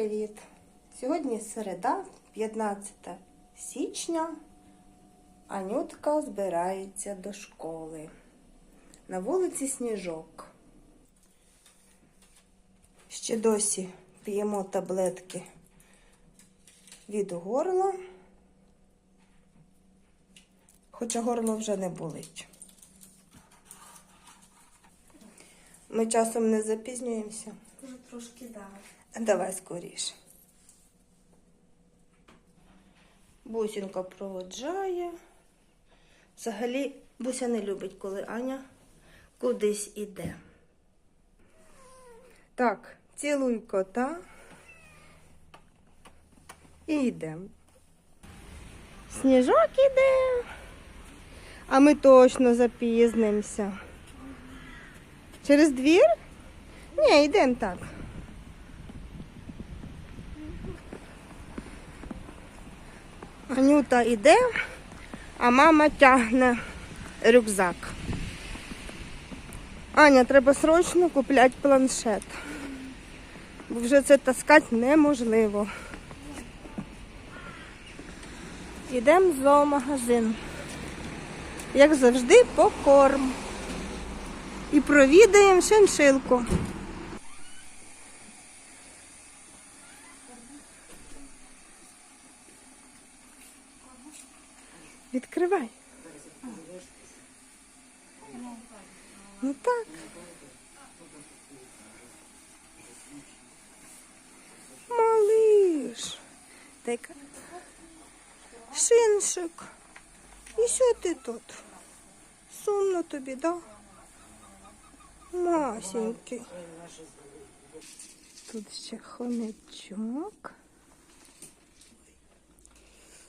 привіт! Сьогодні середа, 15 січня. Анютка збирається до школи. На вулиці Сніжок. Ще досі п'ємо таблетки від горла, хоча горло вже не болить. Ми часом не запізнюємося. Трошки далі. Давай скоріше. Бусінка проводжає. Взагалі, Буся не любить, коли Аня кудись іде. Так, цілуй кота. І йдемо. Сніжок іде. А ми точно запізнимося. Через двір? Ні, йдемо так. Анюта йде, а мама тягне рюкзак. Аня, треба срочно купляти планшет. Бо вже це таскати неможливо. Йдемо в зоомагазин. Як завжди, по корм. І провідаємо шиншилку. Відкривай. Ну так. Малиш. Дай-ка. Шиншик. І що ти тут? Сумно тобі, да? Масенький. Тут ще хомячок.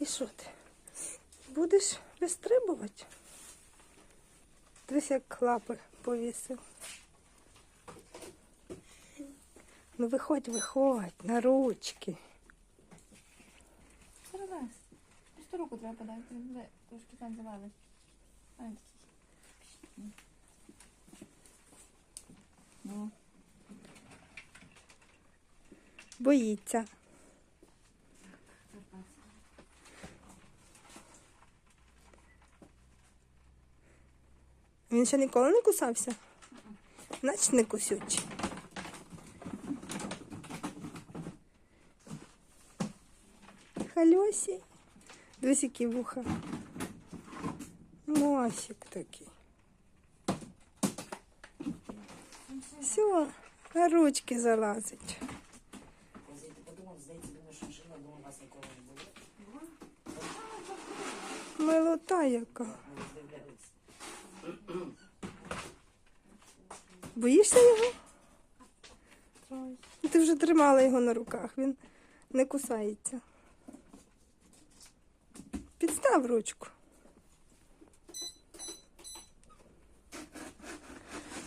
І що ти? Будеш вистрибувати? Дивись, як лапи повісив. Ну виходь, виходь, на ручки. Зараз. Просто руку треба подати. Трошки там завали. Ну, Боїться. Він ще ніколи не кусався? Значить не кусючий. Хальосі. Дивись, вуха. Мосик такий. Все, на ручки залазить. Я подумав, здається, думаю, що машина, думаю, вас ніколи не було. Милота яка. Не роздивляються. Боїшся його? Ти вже тримала його на руках, він не кусається. Підстав ручку.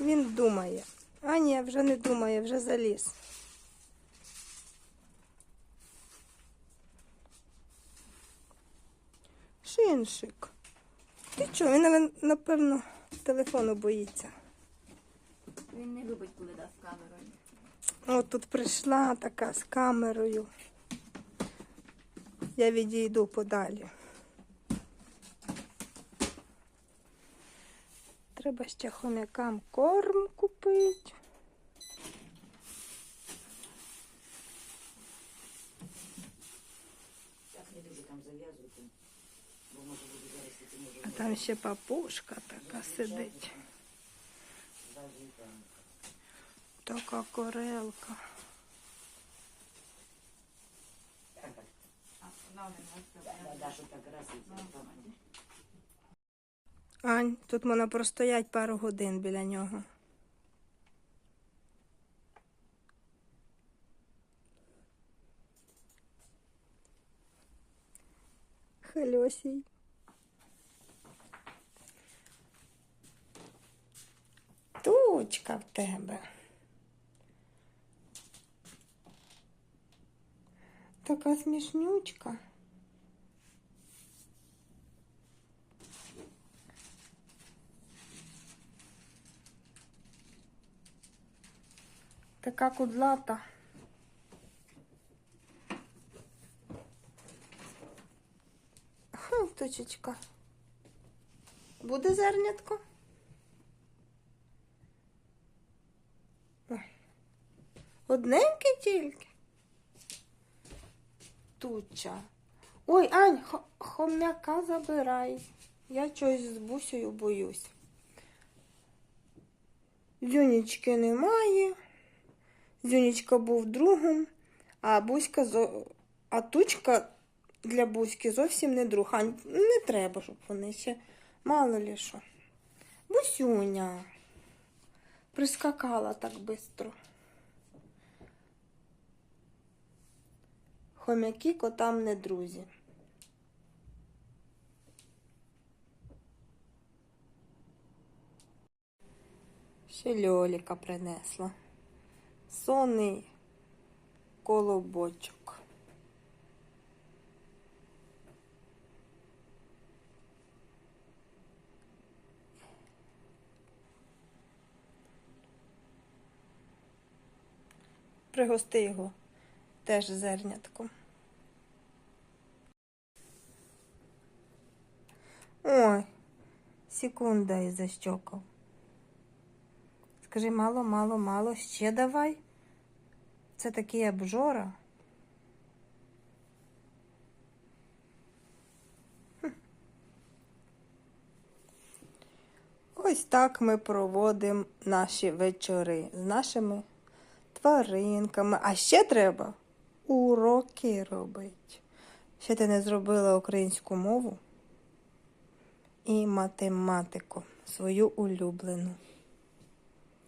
Він думає. А ні, вже не думає, вже заліз. Шиншик. Ти чого? Він, напевно, телефону боїться. Він не любить, коли дав камерою. От тут прийшла така з камерою. Я відійду подалі. Треба ще хомякам корм купити. А там ще папушка така сидить. Така корелка. Ань, тут можна простоять пару годин біля нього. Хальосій. Тучка в тебе. така смішнючка. Така кудлата. Хм, точечка. Буде зернятко? Одненький тільки. Туча. Ой, Ань, хо- хомяка забирай. Я чогось з бусею боюсь. Зюнічки немає. Зюнічка був другом, а Буська зо... а тучка для Буськи зовсім не друг. Ань, не треба, щоб вони ще мало лі що. Бусюня. Прискакала так швидко. Хомяки котам не друзі. Ще Льоліка принесла. Сонний колобочок. Пригости його теж зернятком. Ой, секунда і защокав. Скажи, мало, мало, мало, ще давай. Це такий обжора. Ось так ми проводимо наші вечори з нашими тваринками. А ще треба уроки робити. Ще ти не зробила українську мову і математику, свою улюблену.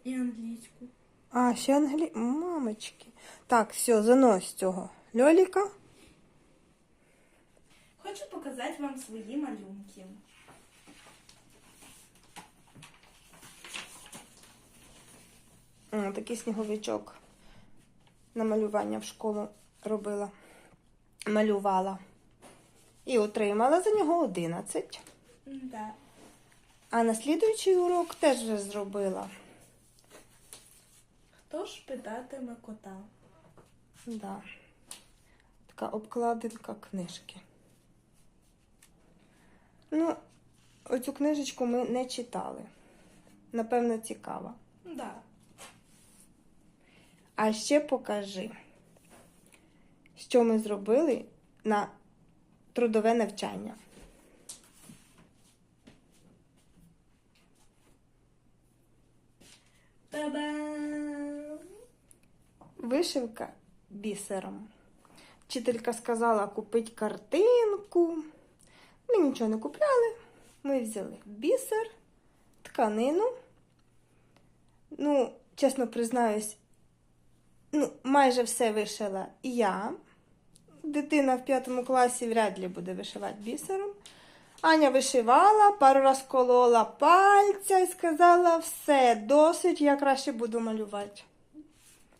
І англійську. А, ще англі... Мамочки. Так, все, занось цього. Льоліка. Хочу показати вам свої малюнки. О, такий сніговичок на малювання в школу робила. Малювала. І отримала за нього 11. Да. А на слідуючий урок теж вже зробила. Хто ж питатиме кота? Да. Така обкладинка книжки. Ну, оцю книжечку ми не читали. Напевно, цікава. Да. А ще покажи, що ми зробили на трудове навчання. Вишивка бісером. Вчителька сказала купити картинку. Ми нічого не купляли. Ми взяли бісер, тканину. Ну, чесно признаюсь, ну, майже все вишила я. Дитина в п'ятому класі вряд ли буде вишивати бісером. Аня вишивала, пару раз колола пальця і сказала, все, досить, я краще буду малювати.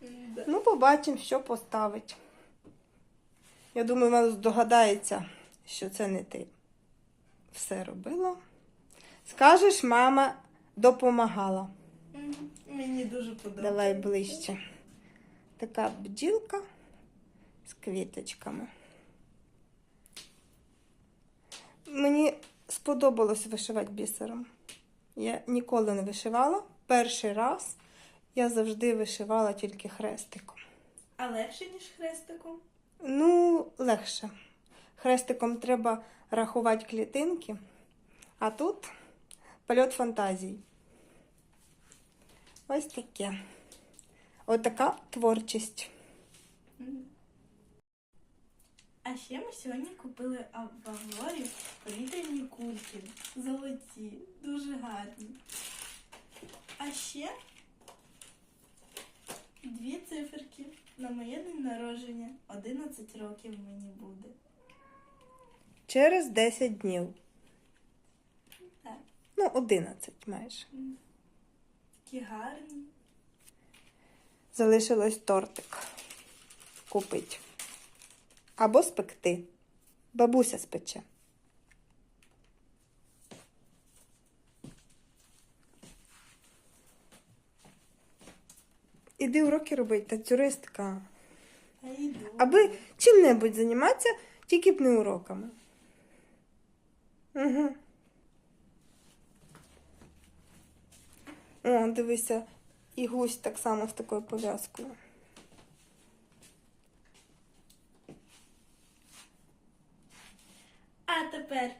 Да. Ну, побачимо, що поставить. Я думаю, вона здогадається, що це не ти все робила. Скажеш, мама допомагала. Мені дуже подобається. Давай ближче. Така бджілка з квіточками. Мені сподобалось вишивати бісером. Я ніколи не вишивала. Перший раз я завжди вишивала тільки хрестиком. А легше, ніж хрестиком? Ну, легше. Хрестиком треба рахувати клітинки, а тут польот фантазій. Ось таке. Отака творчість. А ще ми сьогодні купили в Аврорі повітряні кульки. Золоті, дуже гарні. А ще дві циферки на моє день народження. 11 років мені буде. Через 10 днів. Так, Ну, 11 майже. такі гарні. Залишилось тортик купити. Або спекти. Бабуся спече. Іди уроки робити, танцюристка. Аби чим-небудь займатися, тільки б не уроками. Угу. О, дивися, і гусь так само з такою пов'язкою. А тепер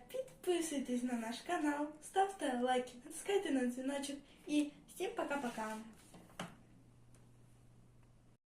підписуйтесь на наш канал, ставте лайки, натискайте на дзвіночок і всім пока-пока.